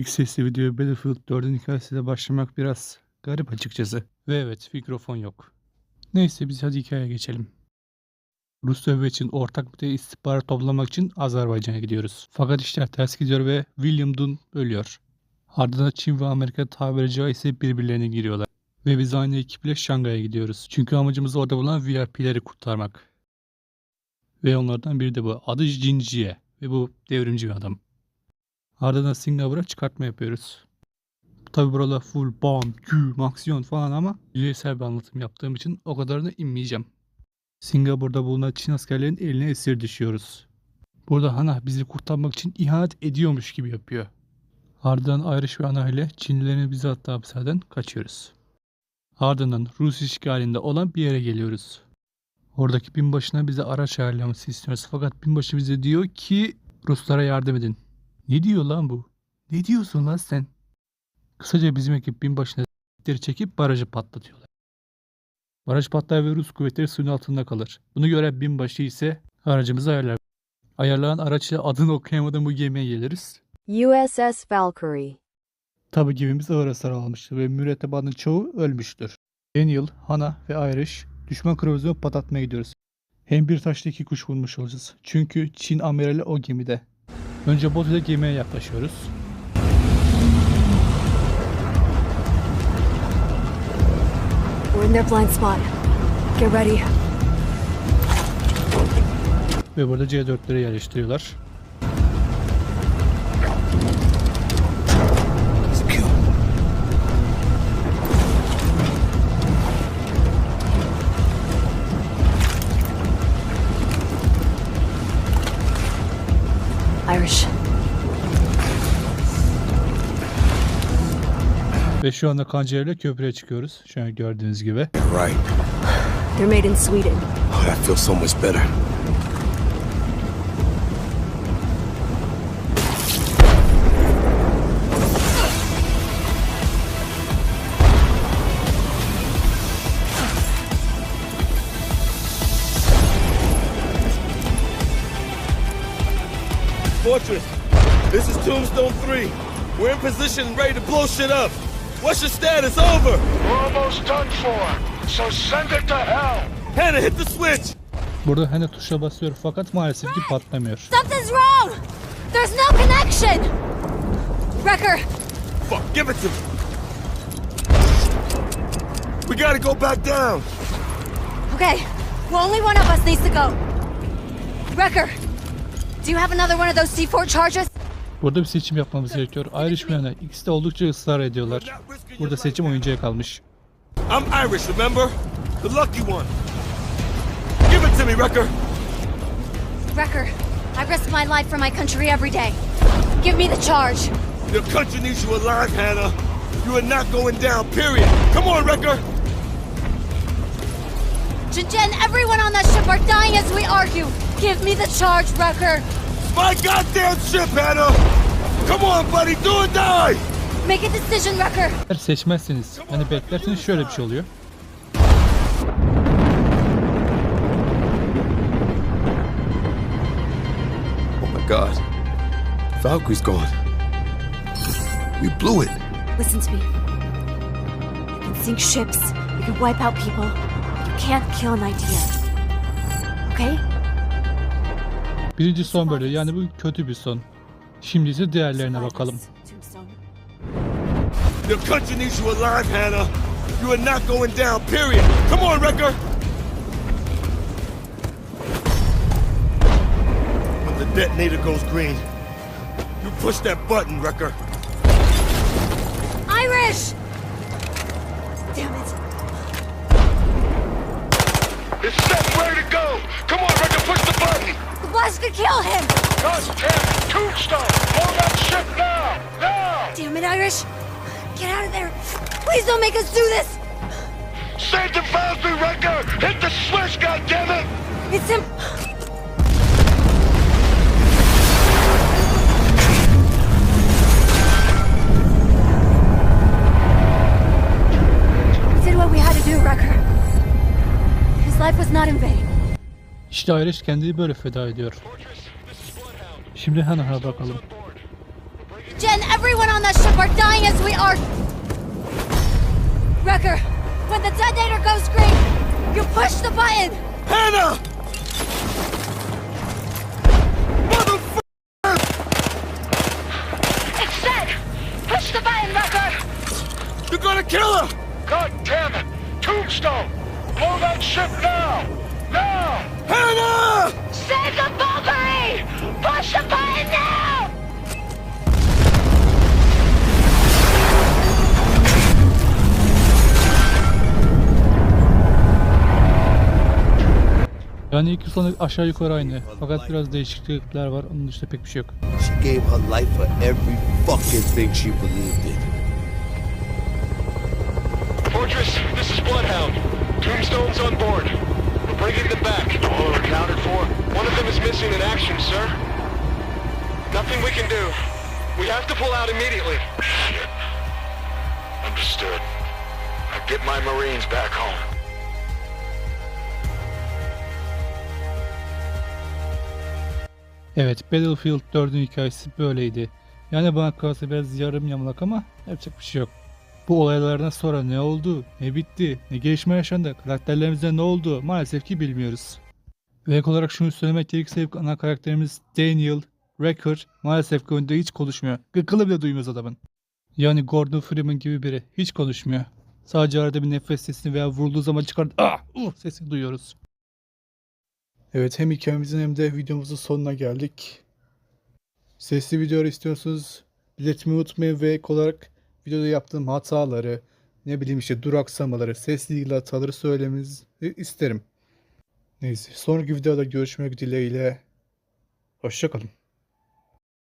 İlk sesli videoya Battlefield 4'ün hikayesiyle başlamak biraz garip açıkçası. Ve evet mikrofon yok. Neyse biz hadi hikayeye geçelim. Rusya ve Çin ortak bir istihbarat toplamak için Azerbaycan'a gidiyoruz. Fakat işler ters gidiyor ve William Dunn ölüyor. Ardından Çin ve Amerika tabiri caizse birbirlerine giriyorlar. Ve biz aynı ekiple Şangay'a gidiyoruz. Çünkü amacımız orada bulunan VIP'leri kurtarmak. Ve onlardan biri de bu. Adı Jinjiye. Ve bu devrimci bir adam. Ardından Singapur'a çıkartma yapıyoruz. Tabi burada full bam, güm, aksiyon falan ama yüzeysel bir anlatım yaptığım için o kadarına inmeyeceğim. Singapur'da bulunan Çin askerlerinin eline esir düşüyoruz. Burada Hana bizi kurtarmak için ihanet ediyormuş gibi yapıyor. Ardından Irish ve Ana ile Çinlilerin bizi attığı hapishaneden kaçıyoruz. Ardından Rus işgalinde olan bir yere geliyoruz. Oradaki binbaşına bize araç ayarlaması istiyoruz. Fakat binbaşı bize diyor ki Ruslara yardım edin. Ne diyor lan bu? Ne diyorsun lan sen? Kısaca bizim ekip binbaşına çekip barajı patlatıyorlar. Baraj patlar ve Rus kuvvetleri suyun altında kalır. Bunu gören binbaşı ise aracımızı ayarlar. Ayarlanan araçla adını okuyamadığım bu gemiye geliriz. USS Valkyrie. Tabi gemimiz ağır hasar almıştır ve mürettebatın çoğu ölmüştür. Daniel, Hana ve Irish düşman kruvazını patlatmaya gidiyoruz. Hem bir taşla iki kuş vurmuş olacağız. Çünkü Çin amirali o gemide. Önce ile gemiye yaklaşıyoruz. We're in their blind spot. Get ready. Ve burada C4'leri yerleştiriyorlar. Irish. Ve şu anda kancerle köprüye çıkıyoruz. An gördüğünüz gibi. Right. They're made in Sweden. Oh, that feels so much better. Fortress, this is Tombstone 3. We're in position and ready to blow shit up. What's your status? Over. We're almost done for, so send it to hell. Hannah, hit the switch. Burada hani tuşa basıyor fakat maalesef ki patlamıyor. Something's wrong! There's no connection! Wrecker, Fuck, give it to me. We gotta go back down. okay. Well, only one of us needs to go. Wrecker, do you have another one of those C4 charges? Burada bir seçim yapmamız gerekiyor. Irish ve ikisi de oldukça ısrar ediyorlar. Burada seçim oyuncuya kalmış. I'm Irish, remember? The lucky one. Give it to me, Wrecker. Wrecker, I risk my life for my country every day. Give me the charge. Your country needs you alive, Hannah. You are not going down, period. Come on, Wrecker. Jen, everyone on that ship are dying as we argue. Give me the charge, Wrecker. My goddamn ship, Hannah. Come on, buddy, do or die. Make a decision, Wrecker. Eğer seçmezseniz hani beklerseniz şöyle bir şey oluyor. Oh my god. Valkyrie's gone. We blew it. Listen to me. You can sink ships, you can wipe out people, but you can't kill an idea. Okay? Birinci son böyle yani bu kötü bir son. Şimdi ise diğerlerine bakalım. Your country needs you alive, Hannah. You are not going down, period. Come on, Wrecker. When the detonator goes green, you push that button, Wrecker. Irish! Damn it. It's set, ready to go. Come on, Ricker, push the button. Blast could kill him! God damn, Tombstone, blow that ship now, now. Damn it, Irish! Get out of there! Please don't make us do this! Save the Valkyrie, Ricker. Hit the switch, goddammit. It's him! We did what we had to do, Wrecker. His life was not in vain. İşte Irish kendini böyle feda ediyor. Şimdi Hannah'a bakalım. Jen, every Everyone on that ship are dying as we are. Wrecker, when the detonator goes green, you push the button. Hannah! It's set! Push the button, Wrecker! You're gonna kill her! God damn it! Tombstone! Blow that ship now! Now! Hannah! Save the Valkyrie! Push the button now! Yani ilk sonu aşağı yukarı aynı. Fakat biraz değişiklikler var. Onun dışında pek bir şey yok. She gave her life for every fucking thing she believed in. Fortress, this is Bloodhound. Tombstone's on board. We're bringing them back. All are accounted for. One of them is action, sir. Nothing we can do. We have to pull out immediately. Understood. Now get my Marines back home. Evet, Battlefield 4'ün hikayesi böyleydi. Yani bana kalırsa biraz yarım yamalak ama yapacak bir şey yok. Bu olaylardan sonra ne oldu, ne bitti, ne gelişme yaşandı, karakterlerimize ne oldu maalesef ki bilmiyoruz. Ve ek olarak şunu söylemek gerekirse ana karakterimiz Daniel Wrecker maalesef ki hiç konuşmuyor. Gıkılı bile duymuyoruz adamın. Yani Gordon Freeman gibi biri hiç konuşmuyor. Sadece arada bir nefes sesini veya vurulduğu zaman çıkan ah uh sesini duyuyoruz. Evet hem hikayemizin hem de videomuzun sonuna geldik. Sesli videolar istiyorsanız belirtmeyi unutmayın ve ek olarak videoda yaptığım hataları, ne bileyim işte duraksamaları, sesli ilgili hataları söylemenizi isterim. Neyse sonraki videoda görüşmek dileğiyle. Hoşçakalın.